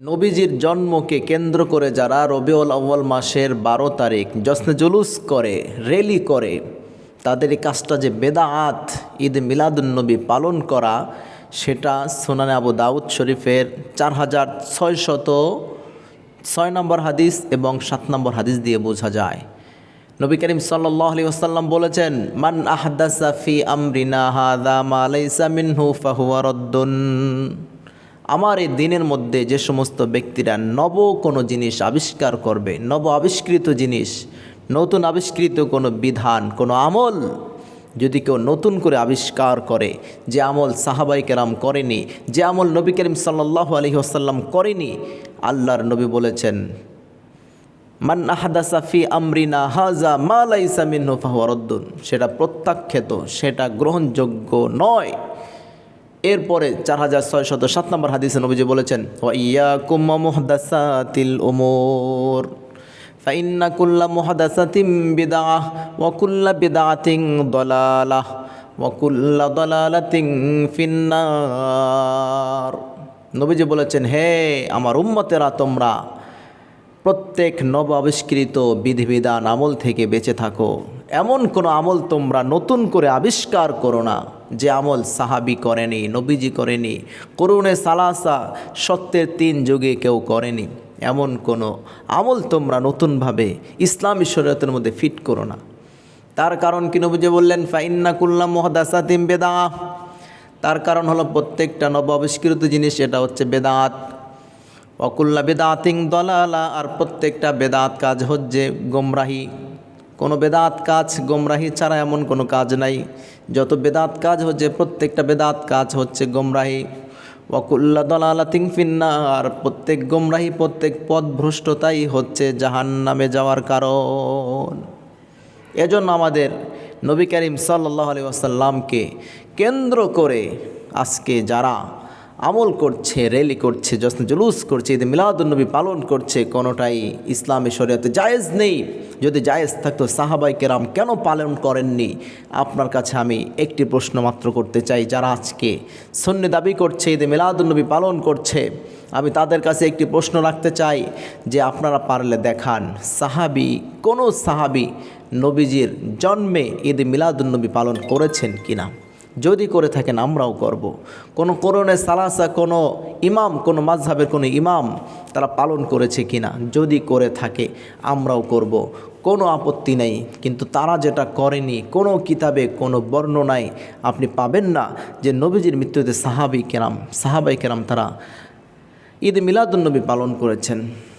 নবীজির জন্মকে কেন্দ্র করে যারা রবিউল আউ্য়াল মাসের বারো তারিখ জশ্নে জুলুস করে রেলি করে, তাদের এই কাজটা যে বেদাআত, ঈদ মিলাদুন্নবী পালন করা, সেটা সোনানে আবু দাউদ শরীফের চার হাজার ছয়শত ছয় নম্বর হাদিস এবং সাত নম্বর হাদিস দিয়ে বোঝা যায়। নবী করিম সাল্লাহ আলী ওসাল্লাম বলেছেন, মান আহদাসা ফি আমরিনা হাদা মা লাইসা মিনহু আমার এই দিনের মধ্যে যে সমস্ত ব্যক্তিরা নব কোনো জিনিস আবিষ্কার করবে, নব আবিষ্কৃত জিনিস, নতুন আবিষ্কৃত কোনো বিধান, কোনো আমল যদি কেউ নতুন করে আবিষ্কার করে, যে আমল সাহাবাই কেরাম করেনি, যে আমল নবী করিম সাল্লাহ আলী আসাল্লাম করেনি, আল্লাহর নবী বলেছেন, মান আহাদাসা ফি আমরিনা হাজা মা লাইসা মিনহু ফাহুয়া সেটা প্রত্যাখ্যাত, সেটা গ্রহণযোগ্য নয়। এরপরে চার হাজার ছয় শত সাত নম্বর হাদিসে নবীজি বলেছেন ওয়াইয়া কুম্মা মুহদাসাতিল উমুর। ফাইন্না কুল্লা মুহদাসাতিম বিদাহ ওয়া কুল্লা বিদাতিং দলালাহ ওয়া কুল্লা দলালাতিং ফিন্নার। নবীজি বলেছেন, হে আমার উম্মতেরা, তোমরা প্রত্যেক নব আবিষ্কৃত বিধিবিধান আমল থেকে বেঁচে থাকো। এমন কোনো আমল তোমরা নতুন করে আবিষ্কার করো না। যে আমল সাহাবি করেনি, নবীজি করেনি, করুণে সালাসা সত্যের তিন যুগে কেউ করেনি। এমন কোনো আমল তোমরা নতুনভাবে ইসলামী শরীয়তের মধ্যে ফিট করো না। তার কারণ কি নবীজি বললেন, ফাইন্না কুল্লাম মোহাদাসাতিম বেদা তার কারণ হলো প্রত্যেকটা নব আবিষ্কৃত জিনিস এটা হচ্ছে বেদাত অকুল্লা বেদাতিং দলালা, আর প্রত্যেকটা বেদাত কাজ হচ্ছে গোমরাহি। কোনো বেদাত কাজ গোমরাহি ছাড়া এমন কোনো কাজ নাই। যত বেদাত কাজ হচ্ছে, প্রত্যেকটা বেদাত কাজ হচ্ছে গোমরাহি। ওয়াকুল্লা দলালাতিং ফিন্না আর প্রত্যেক গোমরাহি, প্রত্যেক পথ ভ্রষ্টতাই হচ্ছে জাহান নামে যাওয়ার কারণ। এজন্য আমাদের নবী করিম সাল্লাহ আলী আসাল্লামকে কেন্দ্র করে আজকে যারা আমল করছে র্যালি করছে যখন জুলুস করছে, ঈদ মিলাদুলনবী পালন করছে, কোনোটাই ইসলামী শরীয়তে জায়েজ নেই। যদি জায়েজ থাকতো সাহাবাই কেরাম কেন পালন করেননি? আপনার কাছে আমি একটি প্রশ্ন মাত্র করতে চাই, যারা আজকে সন্নি দাবি করছে, ঈদ মিলাদুলনবী পালন করছে, আমি তাদের কাছে একটি প্রশ্ন রাখতে চাই যে আপনারা পারলে দেখান, সাহাবি, কোনো সাহাবি নবীজির জন্মে ঈদ মিলাদুলনবী পালন করেছেন কিনা? যদি করে থাকেন, আমরাও করব। কোনো করণে সালাসা, কোনো ইমাম, কোনো মাঝহাবের কোনো ইমাম তারা পালন করেছে কিনা, যদি করে থাকে, আমরাও করব। কোনো আপত্তি নেই, কিন্তু তারা যেটা করেনি, কোনো কিতাবে কোনো বর্ণনায় আপনি পাবেন না যে নবীজির মৃত্যুতে সাহাবি কেরাম, সাহাবাই কেরাম তারা ঈদ মিলাদুলনবী পালন করেছেন